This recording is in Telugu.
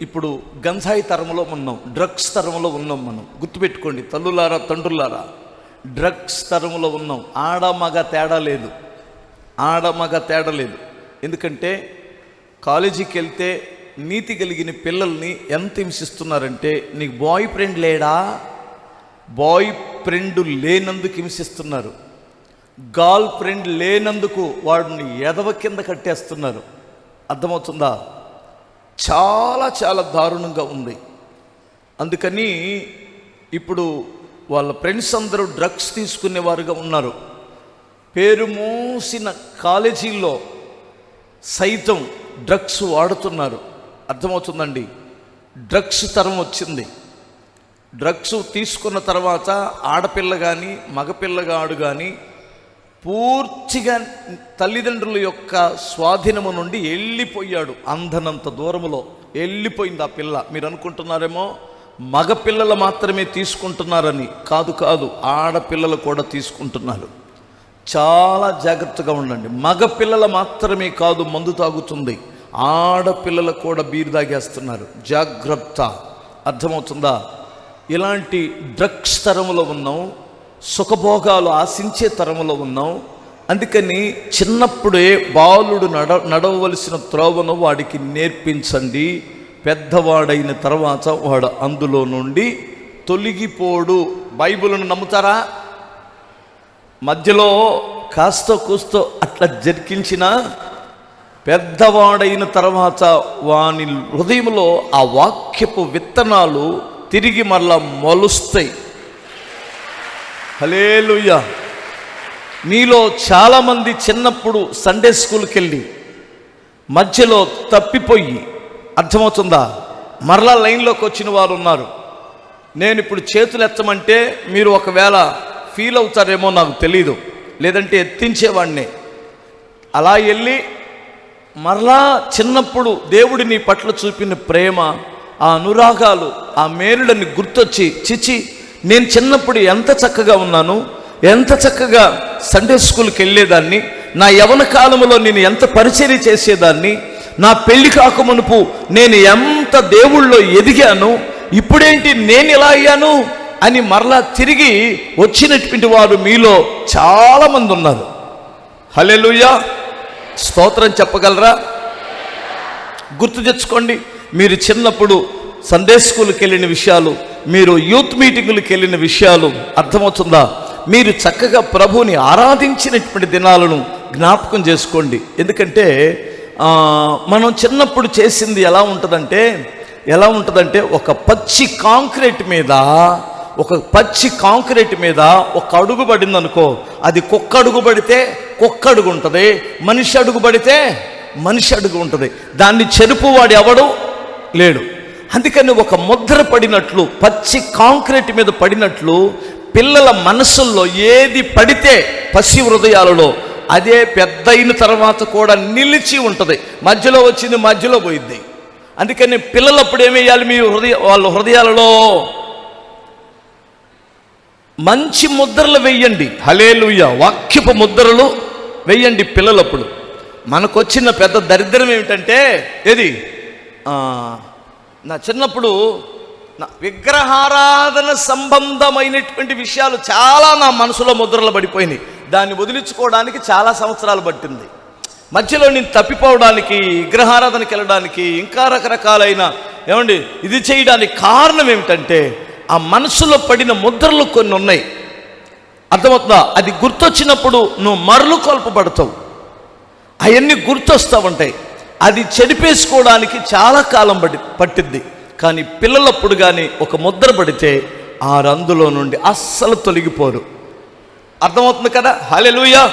ఇప్పుడు గంజాయి తరంలో ఉన్నాం డ్రగ్స్ తరంలో ఉన్నాం మనం. గుర్తుపెట్టుకోండి తల్లులారా తండ్రులారా డ్రగ్స్ తరంలో ఉన్నాం. ఆడ మగ తేడా లేదు. ఆడ మగ తేడా లేదు. ఎందుకంటే కాలేజీకి వెళ్తే నీతి కలిగిన పిల్లల్ని ఎంత హింసిస్తున్నారంటే నీకు బాయ్ ఫ్రెండ్ లేడా? బాయ్ ఫ్రెండ్ లేనందుకు హింసిస్తున్నారు. గర్ల్ ఫ్రెండ్ లేనందుకు వాడిని ఎదవ కింద కట్టేస్తున్నారు. అర్థమవుతుందా? చాలా చాలా దారుణంగా ఉంది. అందుకని ఇప్పుడు వాళ్ళ ఫ్రెండ్స్ అందరూ డ్రగ్స్ తీసుకునేవారుగా ఉన్నారు. పేరు మోసిన కాలేజీల్లో సైతం డ్రగ్స్ వాడుతున్నారు. అర్థమవుతుందండి? డ్రగ్స్ తరం వచ్చింది. డ్రగ్స్ తీసుకున్న తర్వాత ఆడపిల్ల కానీ మగపిల్లగాడు కానీ పూర్తిగా తల్లిదండ్రుల యొక్క స్వాధీనము నుండి వెళ్ళిపోయాడు అందనంత దూరములో. వెళ్ళిపోయింది ఆ పిల్ల. మీరు అనుకుంటున్నారేమో? మగపిల్లలు మాత్రమే తీసుకుంటున్నారని. కాదు కాదు. ఆడపిల్లలు కూడా తీసుకుంటున్నారు. చాలా జాగ్రత్తగా ఉండండి. మగపిల్లలు మాత్రమే కాదు మందు తాగుతుంది. ఆడపిల్లలు కూడా బీరు తాగేస్తున్నారు. జాగ్రత్త. అర్థమవుతుందా? ఇలాంటి డ్రగ్స్ తరములో ఉన్నాం. సుఖభోగాలు ఆశించే తరములో ఉన్నాం. అందుకని చిన్నప్పుడే బాలుడు నడ నడవలసిన త్రోవను వాడికి నేర్పించండి. పెద్దవాడైన తర్వాత వాడు అందులో నుండి తొలగిపోడు. బైబిల్ను నమ్ముతారా? మధ్యలో కాస్త కూస్తో అట్లా జరికించిన పెద్దవాడైన తర్వాత వాని హృదయంలో ఆ వాక్యపు విత్తనాలు తిరిగి మరలా మొలుస్తాయి. హలేలుయ్య మీలో చాలామంది చిన్నప్పుడు సండే స్కూల్కి వెళ్ళి మధ్యలో తప్పిపోయి అర్థమవుతుందా? మరలా లైన్లోకి వచ్చిన వారు ఉన్నారు నేను ఇప్పుడు చేతులు ఎత్తమంటే మీరు ఒకవేళ ఫీల్ అవుతారేమో నాకు తెలీదు. లేదంటే ఎత్తించేవాడినే అలా వెళ్ళి మరలా చిన్నప్పుడు దేవుడి నీ పట్ల చూపిన ప్రేమ ఆ అనురాగాలు ఆ మేరుడని గుర్తొచ్చి చిచి నేను చిన్నప్పుడు ఎంత చక్కగా ఉన్నాను ఎంత చక్కగా సండే స్కూల్కి వెళ్ళేదాన్ని నా యవన కాలంలో నేను ఎంత పరిచర్య చేసేదాన్ని నా పెళ్ళి కాకమునుపు నేను ఎంత దేవుళ్ళో ఎదిగాను ఇప్పుడేంటి నేను ఇలా అయ్యాను అని మరలా తిరిగి వచ్చినటువంటి వారు మీలో చాలామంది ఉన్నారు. హలెలుయా స్తోత్రం చెప్పగలరా? గుర్తు తెచ్చుకోండి మీరు చిన్నప్పుడు సండే స్కూల్కి వెళ్ళిన విషయాలు మీరు యూత్ మీటింగులకు వెళ్ళిన విషయాలు అర్థమవుతుందా? మీరు చక్కగా ప్రభువుని ఆరాధించినటువంటి దినాలను జ్ఞాపకం చేసుకోండి. ఎందుకంటే మనం చిన్నప్పుడు చేసింది ఎలా ఉంటుందంటే ఎలా ఉంటుందంటే ఒక పచ్చి కాంక్రీట్ మీద ఒక పచ్చి కాంక్రీట్ మీద ఒక అడుగు పడింది అనుకో అది కుక్క అడుగు పడితే కుక్క అడుగు ఉంటుంది మనిషి అడుగు పడితే మనిషి అడుగు ఉంటుంది. దాన్ని చెరుపువాడు ఎవడు? లేడు. అందుకని ఒక ముద్ర పడినట్లు పచ్చి కాంక్రీట్ మీద పడినట్లు పిల్లల మనసుల్లో ఏది పడితే పసి హృదయాలలో అదే పెద్ద అయిన తర్వాత కూడా నిలిచి ఉంటుంది. మధ్యలో వచ్చింది మధ్యలో పోయిద్ది. అందుకని పిల్లలప్పుడు ఏమేయాలి మీ హృదయ వాళ్ళ హృదయాలలో? మంచి ముద్రలు వెయ్యండి హలేలుయ్య వాక్యపు ముద్రలు వెయ్యండి పిల్లలప్పుడు. మనకొచ్చిన పెద్ద దరిద్రం ఏమిటంటే ఏది? నా చిన్నప్పుడు నా విగ్రహారాధన సంబంధమైనటువంటి విషయాలు చాలా నా మనసులో ముద్రలు పడిపోయినాయి. దాన్ని వదిలించుకోవడానికి చాలా సంవత్సరాలు పట్టింది. మధ్యలో నేను తప్పిపోవడానికి విగ్రహారాధనకి వెళ్ళడానికి ఇంకా రకరకాలైన ఏమండి ఇది చేయడానికి కారణం ఏమిటంటే ఆ మనసులో పడిన ముద్రలు కొన్ని ఉన్నాయి. అర్థమవుతుందా? అది గుర్తొచ్చినప్పుడు నువ్వు మరలు కొల్పబడతావు. అవన్నీ గుర్తొస్తూ ఉంటాయి అది చెడిపేసుకోవడానికి చాలా కాలం పడి పట్టింది. కానీ పిల్లలప్పుడు కానీ ఒక ముద్ర పడితే ఆ రందులో నుండి అస్సలు తొలగిపోరు. అర్థమవుతుంది కదా? హలెలుయా